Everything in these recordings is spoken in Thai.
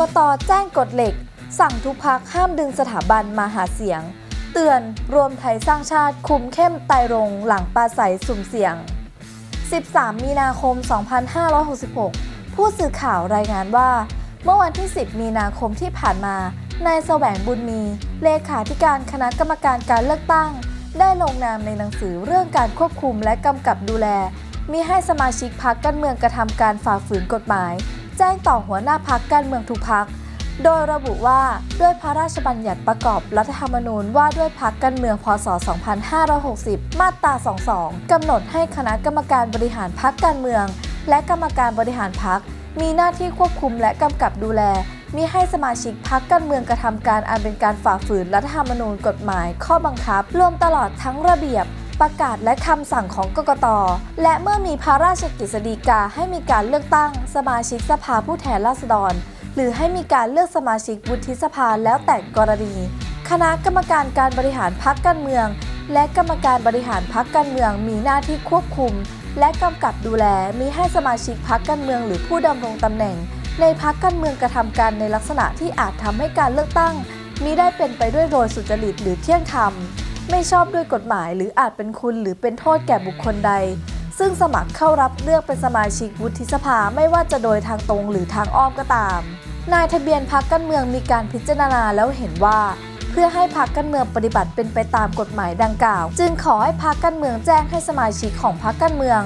กตแจ้งกฎเหล็ก สั่งทุกพักห้ามดึงสถาบันมาหาเสียง เตือนรวมไทยสร้างชาติคุมเข้มไตรรงหลังปราศัยสุ่มเสี่ยง 13 มีนาคม 2566 ผู้สื่อข่าวรายงานว่า เมื่อวันที่ 10 มีนาคมที่ผ่านมานายแสวงบุญมี เลขาธิการคณะกรรมการการเลือกตั้ง ได้ลงนามในหนังสือเรื่องการควบคุมและกำกับดูแลมีให้สมาชิกพักการเมืองกระทำการฝ่าฝืนกฎหมาย แจ้งต่อหัวหน้าพักการเมืองทุกพัก โดยระบุว่าด้วยพระราชบัญญัติประกอบรัฐธรรมนูญว่าด้วยพักการเมืองพศ 2560 มาตรา 22 กำหนดให้คณะกรรมการบริหารพักการเมือง และกรรมการบริหารพักมีหน้าที่ควบคุมและกำกับดูแลมิให้สมาชิกพักการเมืองกระทำการอันเป็นการฝ่าฝืนรัฐธรรมนูญกฎหมาย ข้อบังคับ รวมตลอดทั้งระเบียบ ประกาศและคำสั่งของกกต และเมื่อมีพระราชกฤษฎีกาให้มีการเลือกตั้งสมาชิกสภาผู้แทนราษฎร หรือให้มีการเลือกสมาชิกวุฒิสภาแล้วแต่กรณี คณะกรรมการการบริหารพักการเมือง และกรรมการบริหารพักการเมืองมีหน้าที่ควบคุม และกำกับดูแลมีให้สมาชิกพักการเมืองหรือผู้ดำรงตำแหน่ง ในพักการเมืองกระทำการในลักษณะที่อาจทำให้การเลือกตั้งมิได้เป็นไปด้วยโดยสุจริตหรือเที่ยงธรรม ไม่ชอบด้วยกฎหมายหรืออาจเป็นคุณหรือเป็นโทษแก่บุคคลใด ซึ่งสมัครเข้ารับเลือกเป็นสมาชิกวุฒิสภาไม่ว่าจะโดยทางตรงหรือทางอ้อมก็ตาม นายทะเบียนพักการเมืองมีการพิจารณาแล้วเห็นว่า เพื่อให้พักการเมืองปฏิบัติเป็นไปตามกฎหมายดังกล่าว จึงขอให้พักการเมืองแจ้งให้สมาชิกของพักการเมือง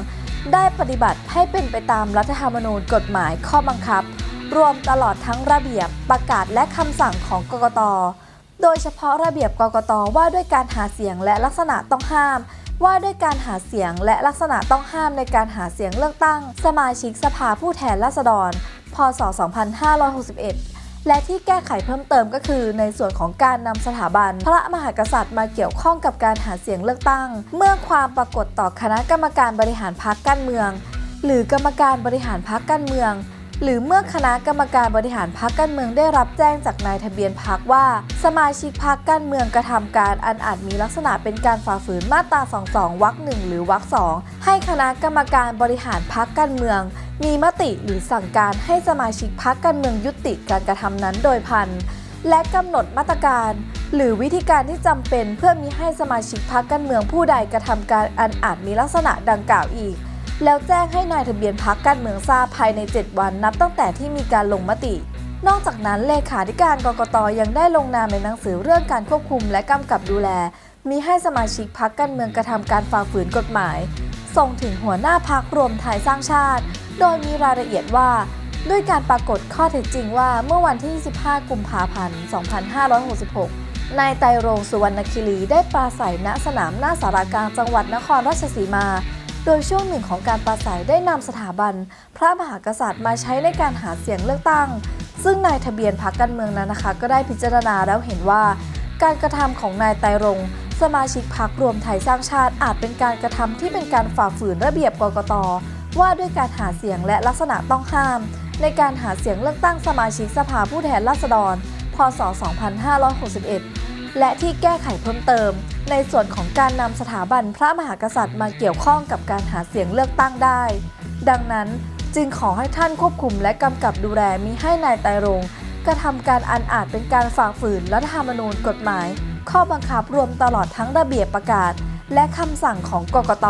ได้ปฏิบัติให้เป็นไปตามรัฐธรรมนูญกฎหมายข้อบังคับ รวมตลอดทั้งระเบียบประกาศและคำสั่งของกกต โดยเฉพาะระเบียบกกตว่าด้วยการหาเสียงและลักษณะต้องห้าม ว่าด้วยการหาเสียงและลักษณะต้องห้ามในการหาเสียงเลือกตั้ง สมาชิกสภาผู้แทนราษฎร พศ 2561 และที่แก้ไขเพิ่มเติมก็คือ ในส่วนของการนำสถาบัน พระมหากษัตริย์มาเกี่ยวข้องกับการหาเสียงเลือกตั้ง เมื่อความปรากฏต่อคณะกรรมการบริหารพรรคการเมือง หรือกรรมการบริหารพรรคการเมือง หรือเมื่อคณะกรรมการบริหารพรรคการเมืองได้รับแจ้งจากนายทะเบียนพรรคว่า สมาชิกพรรคการเมืองกระทำการอันอาจมีลักษณะเป็นการฝ่าฝืนมาตรา 22 วรรคหนึ่งหรือวรรคสองให้คณะกรรมการบริหารพรรคการเมือง มีมติหรือสั่งการให้สมาชิกพรรคการเมืองยุติการกระทำนั้นโดยพันและกำหนดมาตรการ หรือวิธีการที่จำเป็นเพื่อมีให้สมาชิกพรรคการเมืองผู้ใดกระทำการอันอาจมีลักษณะดังกล่าวอีก แล้วแจ้งให้นายทะเบียนพักการเมืองทราบภายใน 7 วันนับตั้งแต่ที่มีการลงมติ นอกจากนั้นเลขาธิการกรกตยังได้ลงนามในหนังสือเรื่องการควบคุมและกำกับดูแล มีให้สมาชิกพักการเมืองกระทำการฝ่าฝืนกฎหมาย ส่งถึงหัวหน้าพักรวมไทยสร้างชาติ โดยมีรายละเอียดว่า ด้วยการปรากฏข้อเท็จจริงว่าเมื่อวันที่ 25 กุมภาพันธ์ 2566นายไตรรงสุวรรณคิรีได้ปราศัยณสนามหน้าสารากลางจังหวัดนครราชสีมา โดยช่วงหนึ่งของการปราศัยได้นำสถาบัน พระมหากษัตริย์มาใช้ในการหาเสียงเลือกตั้ง ซึ่งนายทะเบียนพรรคการเมืองนั้นนะคะ ก็ได้พิจารณาแล้วเห็นว่า การกระทำของนายไตรงสมาชิกพรรครวมไทยสร้างชาติอาจเป็นการกระทำที่เป็นการฝ่าฝืนระเบียบกกตว่าด้วยการหาเสียงและลักษณะต้องห้าม ในการหาเสียงเลือกตั้งสมาชิกสภาผู้แทนราษฎร พศ 2561 และที่แก้ไขเพิ่มเติม ในส่วนของการนำสถาบันพระมหากษัตริย์มาเกี่ยวข้องกับการหาเสียงเลือกตั้งได้ ดังนั้นจึงขอให้ท่านควบคุมและกำกับดูแลมิให้นายไตรรงกระทำการอันอาจเป็นการฝ่าฝืนรัฐธรรมนูญกฎหมาย ข้อบังคับรวมตลอดทั้งระเบียบประกาศ และคำสั่งของกกต